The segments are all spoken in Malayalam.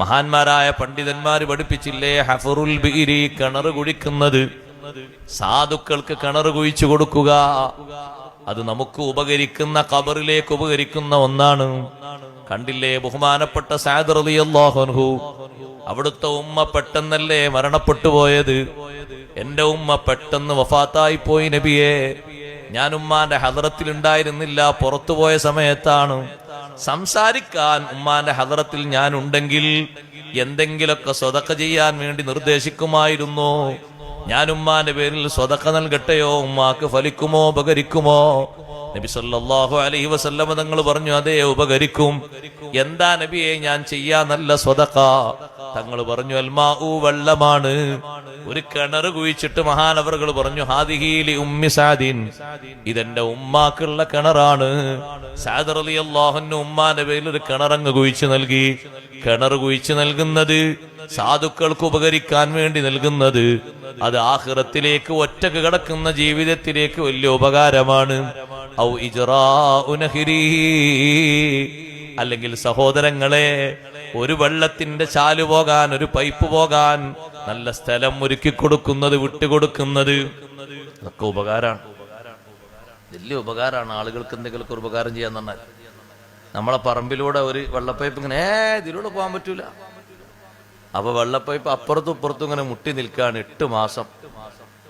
മഹാന്മാരായ പണ്ഡിതന്മാർ പഠിപ്പിച്ചില്ലേ ഹഫറുൽ ബീരി കിണർ കുഴിക്കുന്നത്. സാധുക്കൾക്ക് കിണർ കുഴിച്ചു കൊടുക്കുക. അത് നമുക്ക് ഉപകരിക്കുന്ന കബറിലേക്ക് ഉപകരിക്കുന്ന ഒന്നാണ്. കണ്ടില്ലേ ബഹുമാനപ്പെട്ട സാദ് റളിയല്ലാഹു അവിടുത്തെ ഉമ്മ പെട്ടെന്നല്ലേ മരണപ്പെട്ടു പോയത്? എന്റെ ഉമ്മ പെട്ടെന്ന് വഫാത്തായി പോയി നബിയെ. ഞാൻ ഉമ്മാന്റെ ഹദറത്തിൽ ഉണ്ടായിരുന്നില്ല പുറത്തുപോയ സമയത്താണ്. സംസാരിക്കാൻ ഉമ്മാന്റെ ഹദറത്തിൽ ഞാൻ ഉണ്ടെങ്കിൽ എന്തെങ്കിലൊക്കെ സ്വതക്ക ചെയ്യാൻ വേണ്ടി നിർദ്ദേശിക്കുമായിരുന്നു. ഞാൻ ഉമ്മാന്റെ പേരിൽ സ്വതക്ക നൽകട്ടെയോ? ഉമ്മാക്ക് ഫലിക്കുമോ? ഉപകരിക്കുമോ? നബി സല്ലല്ലാഹു അലൈഹി വസല്ലമ തങ്ങൾ പറഞ്ഞു അതേ ഉപകരിക്കും. എന്താ നബിയെ ഞാൻ ചെയ്യാ നല്ല സ്വതക്ക? തങ്ങൾ പറഞ്ഞു അൽമാഉ വെള്ളമാണ്. ഒരു കിണർ കുഴിച്ചിട്ട് മഹാനവറുകൾ പറഞ്ഞു ഹാദിഹീലി ഉമ്മി സാദിൻ. ഇതെന്റെ ഉമ്മാക്കുള്ള കിണറാണ്. സാദർ അലി അള്ളാഹുന്റെ ഉമ്മാന്റെ പേരിൽ ഒരു കിണറങ്ങ് കുഴിച്ചു നൽകി. കിണർ കുഴിച്ചു നൽകുന്നത് സാധുക്കൾക്ക് ഉപകരിക്കാൻ വേണ്ടി നൽകുന്നത്. അത് ആഹ്റത്തിലേക്ക് ഒറ്റയ്ക്ക് കിടക്കുന്ന ജീവിതത്തിലേക്ക് വലിയ ഉപകാരമാണ്. ഔ. അല്ലെങ്കിൽ സഹോദരങ്ങളെ ഒരു വെള്ളത്തിന്റെ ചാൽ പോകാൻ ഒരു പൈപ്പ് പോകാൻ നല്ല സ്ഥലം ഒരുക്കി കൊടുക്കുന്നത് വിട്ടുകൊടുക്കുന്നത് അതൊക്കെ ഉപകാരമാണ് വലിയ ഉപകാരമാണ് ആളുകൾക്ക് എന്തെങ്കിലുമൊക്കെ ഉപകാരം ചെയ്യാൻ പറഞ്ഞാൽ. നമ്മളെ പറമ്പിലൂടെ ഒരു വെള്ളപ്പൈപ്പ് ഇങ്ങനെ ഏ ഇതിലൂടെ പോകാൻ പറ്റൂല. അപ്പൊ വെള്ളപ്പൈപ്പ് അപ്പുറത്തും ഇപ്പുറത്തും ഇങ്ങനെ മുട്ടി നിൽക്കുകയാണ് എട്ട് മാസം.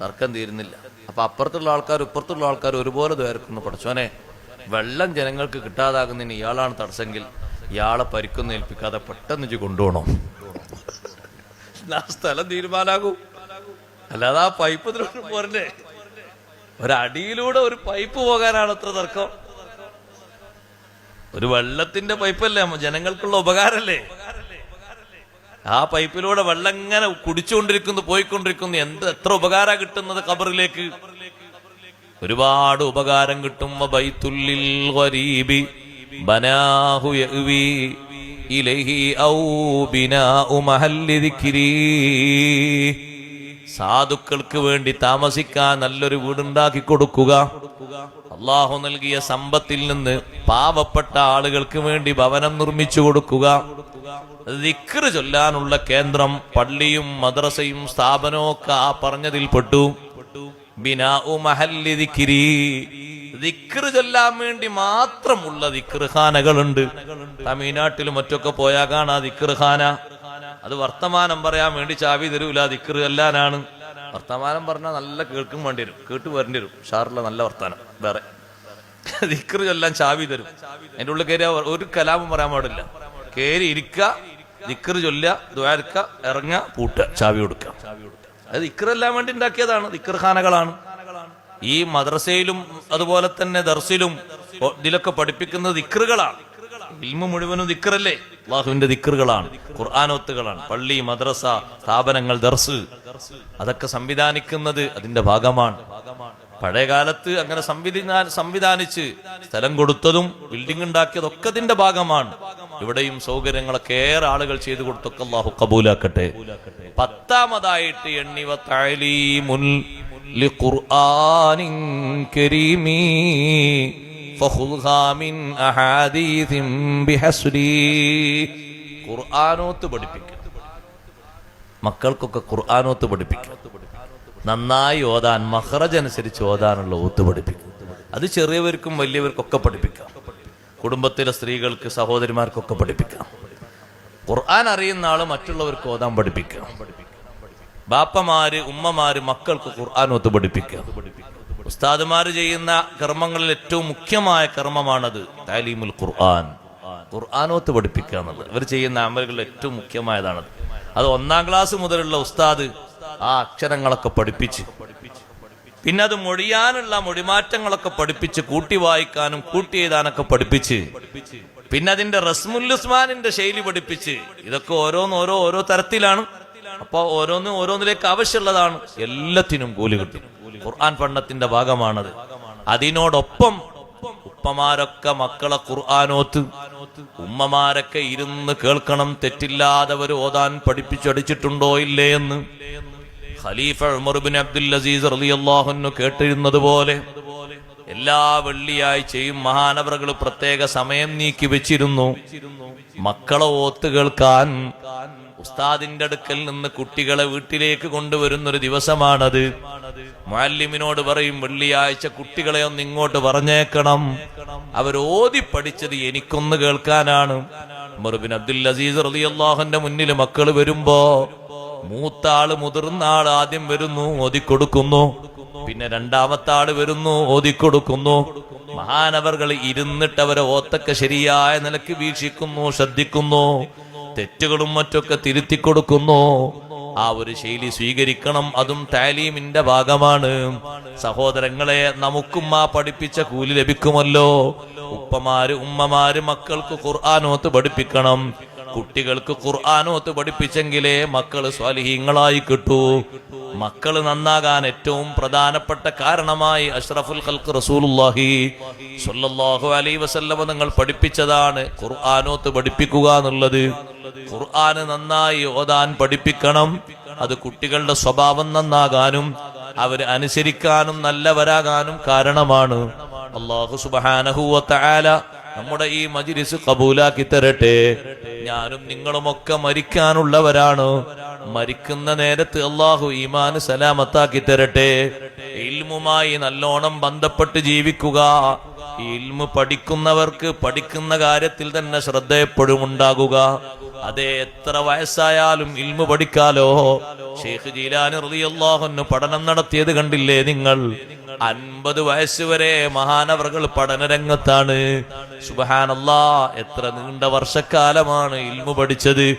തർക്കം തീരുന്നില്ല. അപ്പൊ അപ്പുറത്തുള്ള ആൾക്കാർ ഇപ്പുറത്തുള്ള ആൾക്കാർ ഒരുപോലെ ദ്വാരക്കുന്നു പഠിച്ചോനെ വെള്ളം ജനങ്ങൾക്ക് കിട്ടാതാകുന്നതിന് ഇയാളാണ് തടസ്സെങ്കിൽ ഇയാളെ പരിക്കൊന്നും ഏൽപ്പിക്കാതെ പെട്ടെന്ന് കൊണ്ടുപോകണം. ആ സ്ഥലം തീരുമാനാകൂ. അല്ലാതെ ആ പൈപ്പ് പോരല്ലേ? ഒരടിയിലൂടെ ഒരു പൈപ്പ് പോകാനാണ് അത്ര തർക്കം. ഒരു വെള്ളത്തിന്റെ പൈപ്പല്ലേ ജനങ്ങൾക്കുള്ള ഉപകാരല്ലേ? ആ പൈപ്പിലൂടെ വെള്ളം ഇങ്ങനെ കുടിച്ചുകൊണ്ടിരിക്കുന്നു പോയിക്കൊണ്ടിരിക്കുന്നു. എന്ത് എത്ര ഉപകാര കിട്ടുന്നത് ഖബറിലേക്ക്? ഒരുപാട് ഉപകാരം കിട്ടും. ഇലൈഹി ഔ മഹല്ലി ദിക്രി. സാധുക്കൾക്ക് വേണ്ടി താമസിക്കാൻ നല്ലൊരു വീടുണ്ടാക്കി കൊടുക്കുക. അള്ളാഹു നൽകിയ സമ്പത്തിൽ നിന്ന് പാവപ്പെട്ട ആളുകൾക്ക് വേണ്ടി ഭവനം നിർമ്മിച്ചു കൊടുക്കുക. ദിക്റ് ചൊല്ലാനുള്ള കേന്ദ്രം പള്ളിയും മദ്രസയും സ്ഥാപനവും ഒക്കെ ആ പറഞ്ഞതിൽപ്പെട്ടു. ബിനാ ബിനാഉ മഹല്ലി ദിക്രി. ദിക്റ് ചൊല്ലാൻ വേണ്ടി മാത്രമുള്ള ദിക്റുഖാനകളുണ്ട് തമിഴ്നാട്ടിലും മറ്റൊക്കെ പോയാൽ കാണാ ദിക്റുഖാന അത് വർത്തമാനം പറയാൻ വേണ്ടി ചാവി തരൂല ദിക്റ് ചൊല്ലാനാണ്. വർത്തമാനം പറഞ്ഞാൽ നല്ല കേൾക്കും വേണ്ടി വരും. കേട്ട് വരേണ്ടി വരും. ഷാറുള്ള നല്ല വർത്താനം വേറെ. ദിക്റ് ചൊല്ലാൻ ചാവി തരും. എന്റെ ഉള്ളിൽ കയറി ഒരു കലാപം പറയാൻ പാടില്ല. കയറി ഇരിക്ക ദിക്റ് ചൊല്ല ദ്വാരക്ക ഇറങ്ങ പൂട്ട ചാവി കൊടുക്കുക അത് ദിക്റെല്ലാം വേണ്ടി ഉണ്ടാക്കിയതാണ് ദിക്ർ ഖാനകളാണ് ഈ മദ്രസയിലും അതുപോലെ തന്നെ ദർസിലും ഇതിലൊക്കെ പഠിപ്പിക്കുന്നത് ദിക്റുകളാണ്. ഇൽമു മുഴുവനും ദിക്റല്ലേ? അള്ളാഹുവിന്റെ ദിക്റുകളാണ്. ഖുർആാനോത്തുകളാണ് പള്ളി മദ്രസ സ്ഥാപനങ്ങൾ ദർസ്. അതൊക്കെ സംവിധാനിക്കുന്നത് അതിന്റെ ഭാഗമാണ്. പഴയ കാലത്ത് അങ്ങനെ സംവിധാന സംവിധാനിച്ച് സ്ഥലം കൊടുത്തതും ബിൽഡിംഗ് ഉണ്ടാക്കിയതൊക്കെ അതിന്റെ ഭാഗമാണ്. ഇവിടെയും സൗകര്യങ്ങളൊക്കെ ഏറെ ആളുകൾ ചെയ്തു കൊടുത്തൊക്കെ അള്ളാഹു കബൂലാക്കട്ടെ. പത്താമതായിട്ട് എണ്ണിവ തഅലീമുൽ ലിഖുർആനിൻ കരീമി فخذها മിൻ അഹാദീസിൻ ബിഹസ്രി ഖുർആനോത്ത് പഠിപ്പിക്കുക. മക്കൾക്കൊക്കെ ഖുർആനോത്ത് പഠിപ്പിക്കുക. നന്നായി ഓതാൻ മഹ്റജ് അനുസരിച്ച് ഓതാനുള്ള ഓത്ത് പഠിപ്പിക്കും അത് ചെറിയവർക്കും വലിയവർക്കൊക്കെ പഠിപ്പിക്കാം. കുടുംബത്തിലെ സ്ത്രീകൾക്ക് സഹോദരിമാർക്കൊക്കെ പഠിപ്പിക്കാം. ഖുർആൻ അറിയുന്ന ആൾ മറ്റുള്ളവർക്ക് ഓതാൻ പഠിപ്പിക്കാം. ബാപ്പമാര് ഉമ്മമാര് മക്കൾക്ക് ഖുർആൻ പഠിപ്പിക്കുക. ഉസ്താദുമാര് ചെയ്യുന്ന കർമ്മങ്ങളിൽ ഏറ്റവും മുഖ്യമായ കർമ്മമാണത് താലീമുൽ ഖുർആൻ. ഖുർആാനോത്ത് പഠിപ്പിക്കുക എന്നുള്ളത്. ഇവർ ചെയ്യുന്ന അമലുകളിൽ ഏറ്റവും മുഖ്യമായതാണത്. അത് ഒന്നാം ക്ലാസ് മുതലുള്ള ഉസ്താദ് ആ അക്ഷരങ്ങളൊക്കെ പഠിപ്പിച്ച് പിന്നെ അത് മൊഴിയാനുള്ള മൊഴിമാറ്റങ്ങളൊക്കെ പഠിപ്പിച്ച് കൂട്ടി വായിക്കാനും കൂട്ടി എഴുതാനൊക്കെ പഠിപ്പിച്ച് പിന്നെ അതിന്റെ റസ്മുൽ ഉസ്മാനിന്റെ ശൈലി പഠിപ്പിച്ച് ഇതൊക്കെ ഓരോന്നോരോ ഓരോ തരത്തിലാണ് അപ്പൊ ഓരോന്നും ഓരോന്നിലേക്ക് ആവശ്യമുള്ളതാണ്. എല്ലാത്തിനും കൂലി കിട്ടും. ഖുർആൻ പഠനത്തിന്റെ ഭാഗമാണത്. അതിനോടൊപ്പം ഉപ്പമാരൊക്കെ മക്കളെ ഖുർആാനോത്ത് ഉമ്മമാരൊക്കെ ഇരുന്ന് കേൾക്കണം തെറ്റില്ലാതെ ഒരു ഓതാൻ പഠിപ്പിച്ചടിച്ചിട്ടുണ്ടോ ഇല്ലേ എന്ന്. ഖലീഫ ഉമർ ബിൻ അബ്ദുൽ അസീസ് അൻഹു കേട്ടിരുന്നത് പോലെ എല്ലാ വെള്ളിയാഴ്ചയും മഹാനവറുകൾ പ്രത്യേക സമയം നീക്കി വെച്ചിരുന്നു. മക്കളെ ഓത്ത് കേൾക്കാൻ ഉസ്താദിന്റെ അടുക്കൽ നിന്ന് കുട്ടികളെ വീട്ടിലേക്ക് കൊണ്ടുവരുന്ന ഒരു ദിവസമാണത്. മാലിമിനോട് പറയും വെള്ളിയാഴ്ച കുട്ടികളെ ഒന്ന് ഇങ്ങോട്ട് പറഞ്ഞേക്കണം. അവരോതി പഠിച്ചത് എനിക്കൊന്ന് കേൾക്കാനാണ്. മറുബിൻ ബിൻ അബ്ദുൽ അസീസ് റളിയല്ലാഹുവിന്റെ മുന്നിൽ മക്കൾ വരുമ്പോ മൂത്ത ആൾ മുതിർന്ന ആൾ ആദ്യം വരുന്നു ഓതിക്കൊടുക്കുന്നു പിന്നെ രണ്ടാമത്തെ ആൾ വരുന്നു ഓതിക്കൊടുക്കുന്നു മഹാനവറുകൾ ഇരുന്നിട്ട് അവരെ ഓത്തൊക്കെ ശരിയായ നിലയ്ക്ക് വീക്ഷിക്കുന്നു ശ്രദ്ധിക്കുന്നു. തെറ്റുകളും മറ്റൊക്കെ തിരുത്തി കൊടുക്കുന്നു ആ ഒരു ശൈലി സ്വീകരിക്കണം. അതും താലീമിന്റെ ഭാഗമാണ്. സഹോദരങ്ങളെ നമുക്കും ആ പഠിപ്പിച്ച കൂലി ലഭിക്കുമല്ലോ. ഉപ്പമാര് ഉമ്മമാര് മക്കൾക്ക് ഖുർആാനോത്ത് പഠിപ്പിക്കണം. കുട്ടികൾക്ക് ഖുർആാനോത്ത് പഠിപ്പിച്ചെങ്കിലേ മക്കൾ സ്വാലിഹീങ്ങളായി കിട്ടൂ. മക്കൾ നന്നാകാൻ ഏറ്റവും പ്രധാനപ്പെട്ട കാരണമായി അഷ്റഫുൽ ഖൽക്ക് റസൂലുള്ളാഹി സ്വല്ലല്ലാഹു അലൈഹി വസല്ലമ നിങ്ങൾ പഠിപ്പിച്ചതാണ് ഖുർആാനോത്ത് പഠിപ്പിക്കുക എന്നുള്ളത്. ഖുർആന് നന്നായി ഓതാൻ പഠിപ്പിക്കണം. അത് കുട്ടികളുടെ സ്വഭാവം നന്നാകാനും അവർ അനുസരിക്കാനും നല്ലവരാകാനും കാരണമാണ്. അള്ളാഹു സുബാനഹുവല നമ്മുടെ ഈ മജിരിസ് കബൂലാക്കി തരട്ടെ. ഞാനും നിങ്ങളുമൊക്കെ മരിക്കാനുള്ളവരാണ്. മരിക്കുന്ന നേരത്ത് അള്ളാഹു ഈമാന് സലാമത്താക്കി തരട്ടെ. ഇൽമുമായി നല്ലോണം ബന്ധപ്പെട്ട് ജീവിക്കുക. ഇൽമു പഠിക്കുന്നവർക്ക് പഠിക്കുന്ന കാര്യത്തിൽ തന്നെ ശ്രദ്ധ എപ്പോഴും ഉണ്ടാകുക അതെ എത്ര വയസ്സായാലും ഇൽമു പഠിക്കാലോ? ഷെയ്ഖ് ജീലാനി റളിയല്ലാഹുവിന് പഠനം നടത്തിയത് കണ്ടില്ലേ നിങ്ങൾ? അൻപത് വയസ്സുവരെ മഹാനവറുകൾ പഠനരംഗത്താണ് സുബഹാനല്ലാ എത്ര നീണ്ട വർഷക്കാലമാണ് ഇൽമു പഠിച്ചത്.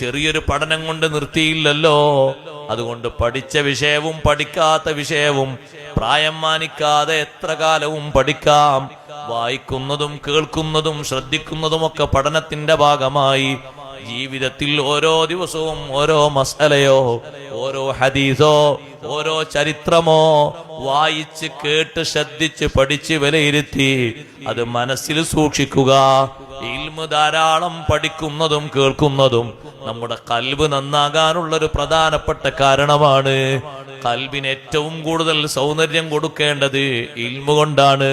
ചെറിയൊരു പഠനം കൊണ്ട് നിർത്തിയില്ലല്ലോ. അതുകൊണ്ട് പഠിച്ച വിഷയവും പഠിക്കാത്ത വിഷയവും പ്രായം മാനിക്കാതെ എത്ര കാലവും പഠിക്കാം? വായിക്കുന്നതും കേൾക്കുന്നതും ശ്രദ്ധിക്കുന്നതുമൊക്കെ പഠനത്തിന്റെ ഭാഗമായി. ജീവിതത്തിൽ ഓരോ ദിവസവും ഓരോ മസലയോ ഓരോ ഹദീസോ ഓരോ ചരിത്രമോ വായിച്ച് കേട്ട് ശ്രദ്ധിച്ച് പഠിച്ച് വിലയിരുത്തി അത് മനസ്സിൽ സൂക്ഷിക്കുക. ഇൽമു ധാരാളം പഠിക്കുന്നതും കേൾക്കുന്നതും നമ്മുടെ കൽവ് നന്നാകാനുള്ള ഒരു പ്രധാനപ്പെട്ട കാരണമാണ്. കൽബിന് ഏറ്റവും കൂടുതൽ സൗന്ദര്യം കൊടുക്കേണ്ടത് ഇൽമ കൊണ്ടാണ്.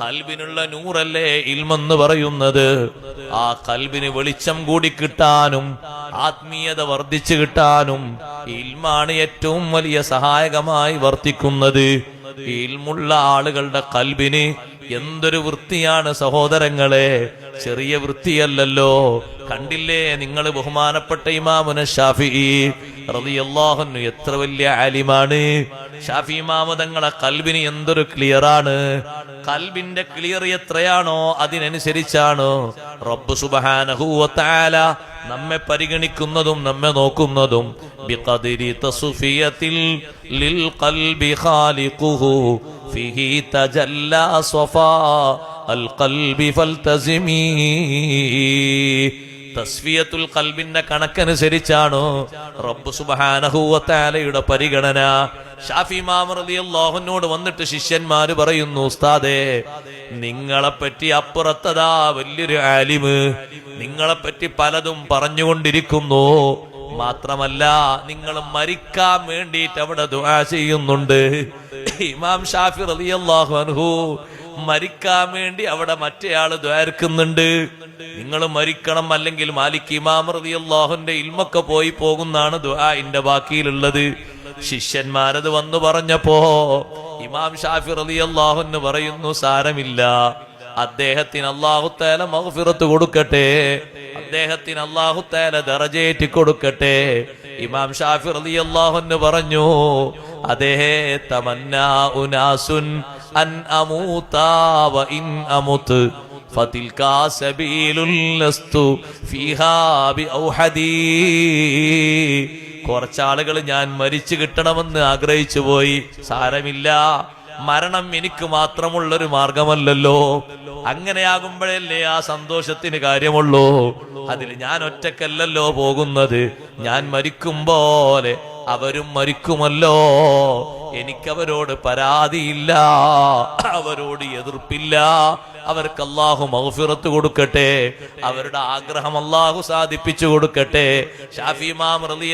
കൽബിനുള്ള നൂറല്ലേ ഇൽമെന്ന് പറയുന്നത്. ആ കൽബിന് വെളിച്ചം കൂടി കിട്ടാനും ആത്മീയത വർദ്ധിച്ചു കിട്ടാനും ഇൽമാണ് ഏറ്റവും വലിയ സഹായകമായി വർത്തിക്കുന്നത്. ഇൽമുള്ള ആളുകളുടെ കൽബിന് എന്തൊരു വൃത്തിയാണ് സഹോദരങ്ങളെ. ചെറിയ വൃത്തിയല്ലല്ലോ. കണ്ടില്ലേ നിങ്ങൾ ബഹുമാനപ്പെട്ട ഇമാമുന ഷാഫി. റളിയല്ലാഹുന്നു എത്ര വലിയ ആലിമാണ്. ഷാഫി ഇമാമ തങ്ങളെ കൽബിന് എന്തൊരു ക്ലിയറാണ്. കൽബിന്റെ ക്ലിയർ എത്രയാണോ അതിനനുസരിച്ചാണ്. റബ്ബ് സുബ്ഹാനഹു വ നമ്മെ പരിഗണിക്കുന്നതും നമ്മെ നോക്കുന്നതും. ലിൽ ഖൽബി ഫിഹി തജല്ല സ്വഫാ. അൽ فالتزمي തസ്വിയത്തുൽ കൽബിന്റെ കണക്കനുസരിച്ചാണോ റബ്ബ് സുബ്ഹാനഹു വ പരിഗണന? ഷാഫി ഇമാം റളിയല്ലാഹുവിനോട് വന്നിട്ട് ശിഷ്യന്മാര് പറയുന്നു ഉസ്താദേ നിങ്ങളെ പറ്റി അപ്പുറത്തതാ വലിയൊരു ആലിമ്. നിങ്ങളെപ്പറ്റി പലതും പറഞ്ഞുകൊണ്ടിരിക്കുന്നു. മാത്രമല്ല നിങ്ങൾ മരിക്കാൻ വേണ്ടിയിട്ട് അവിടെ ദുആ ചെയ്യുന്നുണ്ട്. ഇമാം ഷാഫി റളിയല്ലാഹു അൻഹു മരിക്കാൻ വേണ്ടി അവിടെ മറ്റേയാൾ ദ്വാരക്കുന്നുണ്ട് നിങ്ങൾ മരിക്കണം അല്ലെങ്കിൽ മാലിക് ഇമാം റളിയല്ലാഹുന്റെ ഇൽമൊക്കെ പോയി പോകുന്നാണ് ദുആഇന്റെ ബാക്കിയിലുള്ളത്. ശിഷ്യന്മാരത് വന്നു പറഞ്ഞപ്പോ ഇമാം ഷാഫി റളിയല്ലാഹുവിന് പറയുന്നു സാരമില്ല. അദ്ദേഹത്തിന് അള്ളാഹുത്തേല മഗ്ഫിറത്ത് കൊടുക്കട്ടെ. അദ്ദേഹത്തിന് അള്ളാഹുത്തേല ദറജേറ്റി കൊടുക്കട്ടെ ഇമാം ഷാഫി റളിയല്ലാഹുവിന് പറഞ്ഞു അതേ തമന്നാ ഉനാസുൻ അൻ അമൂതാ വ ഇൻ അമുത് فتلك سبيل لست فيها بأوحدي കുറച്ചാളുകൾ ഞാൻ മരിച്ചു കിട്ടണമെന്ന് ആഗ്രഹിച്ചു പോയി സാരമില്ല മരണം എനിക്ക് മാത്രമുള്ളൊരു മാർഗമല്ലല്ലോ. അങ്ങനെയാകുമ്പോഴല്ലേ ആ സന്തോഷത്തിന് കാര്യമുള്ളൂ. അതിൽ ഞാൻ ഒറ്റക്കല്ലല്ലോ പോകുന്നത്. ഞാൻ മരിക്കും പോലെ അവരും മരിക്കുമല്ലോ. എനിക്കവരോട് പരാതിയില്ല. അവരോട് എതിർപ്പില്ല. അവർക്ക് അള്ളാഹു മൗഫിറത്ത് കൊടുക്കട്ടെ. അവരുടെ ആഗ്രഹം അള്ളാഹു സാധിപ്പിച്ചു കൊടുക്കട്ടെ.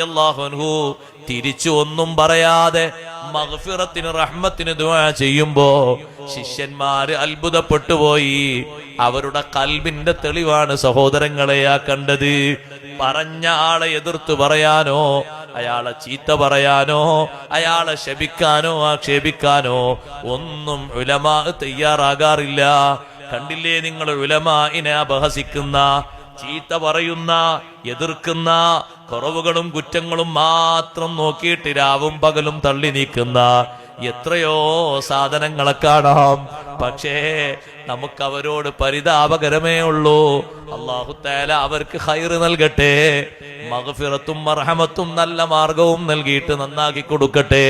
അള്ളാഹുൻഹു തിരിച്ചു ഒന്നും പറയാതെ മഹഫിറത്തിന് റഹ്മത്തിന് ദുആ ചെയ്യുമ്പോ ശിഷ്യന്മാര് അത്ഭുതപ്പെട്ടു പോയി. അവരുടെ കൽബിന്റെ തെളിവാണ് സഹോദരങ്ങളെയാ കണ്ടത്. പറഞ്ഞ ആളെ എതിർത്ത് പറയാനോ അയാളെ ചീത്ത പറയാനോ അയാളെ ശപിക്കാനോ ആക്ഷേപിക്കാനോ ഒന്നും ഉലമാ തയ്യാറാകാറില്ല. കണ്ടില്ലേ നിങ്ങൾ ഉലമാഇനെ അപഹസിക്കുന്ന ചീത്ത പറയുന്ന എതിർക്കുന്ന കുറവുകളും കുറ്റങ്ങളും മാത്രം നോക്കിയിട്ട് രാവും പകലും തള്ളി നീക്കുന്ന എത്രയോ സാധനങ്ങളെ കാണാം. പക്ഷേ നമുക്ക് അവരോട് പരിതാപകരമേ ഉള്ളൂ. അള്ളാഹു തേല അവർക്ക് ഹൈറ് നൽകട്ടെ. മകഫിറത്തും മർഹമത്തും നല്ല മാർഗവും നൽകിയിട്ട് നന്നാക്കി കൊടുക്കട്ടെ.